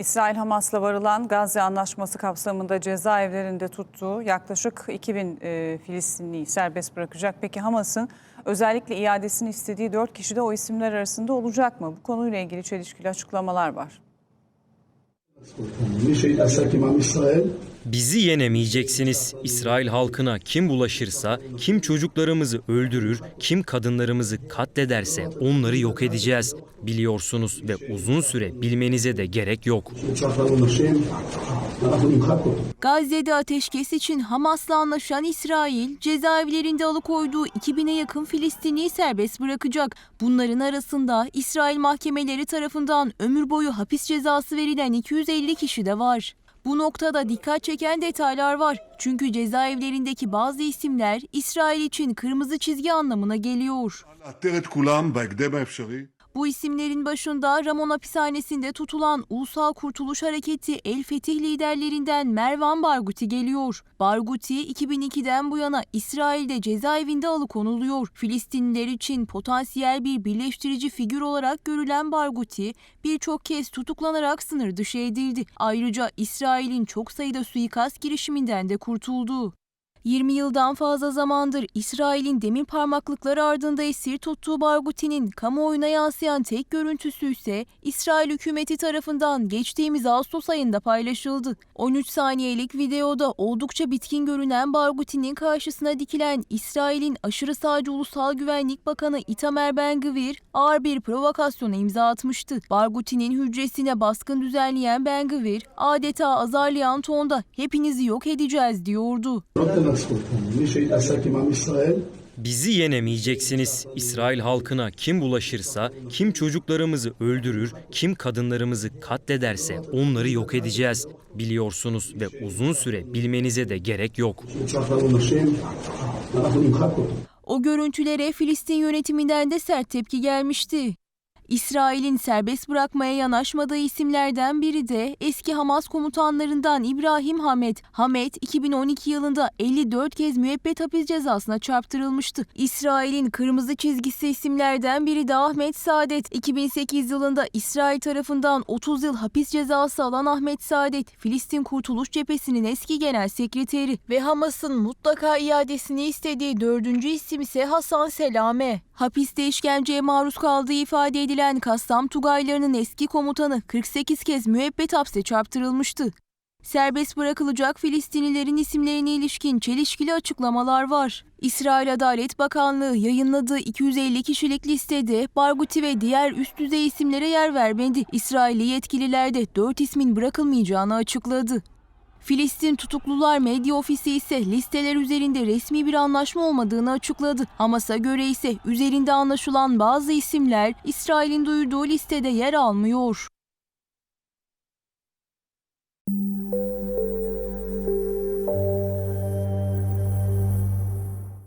İsrail Hamas'la varılan Gazze Anlaşması kapsamında cezaevlerinde tuttuğu yaklaşık 2000 e, Filistinliyi serbest bırakacak. Peki Hamas'ın özellikle iadesini istediği 4 kişi de o isimler arasında olacak mı? Bu konuyla ilgili çelişkili açıklamalar var. Bizi yenemeyeceksiniz. İsrail halkına kim bulaşırsa, kim çocuklarımızı öldürür, kim kadınlarımızı katlederse onları yok edeceğiz. Biliyorsunuz ve uzun süre bilmenize de gerek yok. Gazze'de ateşkes için Hamas'la anlaşan İsrail, cezaevlerinde alıkoyduğu 2000'e yakın Filistinliyi serbest bırakacak. Bunların arasında İsrail mahkemeleri tarafından ömür boyu hapis cezası verilen 250 kişi de var. Bu noktada dikkat çeken detaylar var. Çünkü cezaevlerindeki bazı isimler İsrail için kırmızı çizgi anlamına geliyor. Bu isimlerin başında Ramon hapishanesinde tutulan Ulusal Kurtuluş Hareketi El Fetih liderlerinden Mervan Barguti geliyor. Barguti 2002'den bu yana İsrail'de cezaevinde alıkonuluyor. Filistinliler için potansiyel bir birleştirici figür olarak görülen Barguti birçok kez tutuklanarak sınır dışı edildi. Ayrıca İsrail'in çok sayıda suikast girişiminden de kurtuldu. 20 yıldan fazla zamandır İsrail'in demir parmaklıkları ardında esir tuttuğu Barghuti'nin kamuoyuna yansıyan tek görüntüsü ise İsrail hükümeti tarafından geçtiğimiz Ağustos ayında paylaşıldı. 13 saniyelik videoda oldukça bitkin görünen Barghuti'nin karşısına dikilen İsrail'in aşırı sağcı Ulusal Güvenlik Bakanı Itamar Ben-Gvir ağır bir provokasyona imza atmıştı. Barghuti'nin hücresine baskın düzenleyen Ben-Gvir adeta azarlayan tonda hepinizi yok edeceğiz diyordu. Bizi yenemeyeceksiniz. İsrail halkına kim bulaşırsa, kim çocuklarımızı öldürür, kim kadınlarımızı katlederse onları yok edeceğiz. Biliyorsunuz ve uzun süre bilmenize de gerek yok. O görüntülere Filistin yönetiminden de sert tepki gelmişti. İsrail'in serbest bırakmaya yanaşmadığı isimlerden biri de eski Hamas komutanlarından İbrahim Hamet. Hamet 2012 yılında 54 kez müebbet hapis cezasına çarptırılmıştı. İsrail'in kırmızı çizgisi isimlerden biri de Ahmet Saadet. 2008 yılında İsrail tarafından 30 yıl hapis cezası alan Ahmet Saadet, Filistin Kurtuluş Cephesi'nin eski genel sekreteri ve Hamas'ın mutlaka iadesini istediği dördüncü isim ise Hasan Selame. Hapiste işkenceye maruz kaldığı ifade edilen Kassam Tugaylarının eski komutanı 48 kez müebbet hapse çarptırılmıştı. Serbest bırakılacak Filistinlilerin isimlerine ilişkin çelişkili açıklamalar var. İsrail Adalet Bakanlığı yayınladığı 250 kişilik listede Barghouti ve diğer üst düzey isimlere yer vermedi. İsrailli yetkililer de 4 ismin bırakılmayacağını açıkladı. Filistin Tutuklular Medya Ofisi ise listeler üzerinde resmi bir anlaşma olmadığını açıkladı. Hamas'a göre ise üzerinde anlaşılan bazı isimler İsrail'in duyurduğu listede yer almıyor.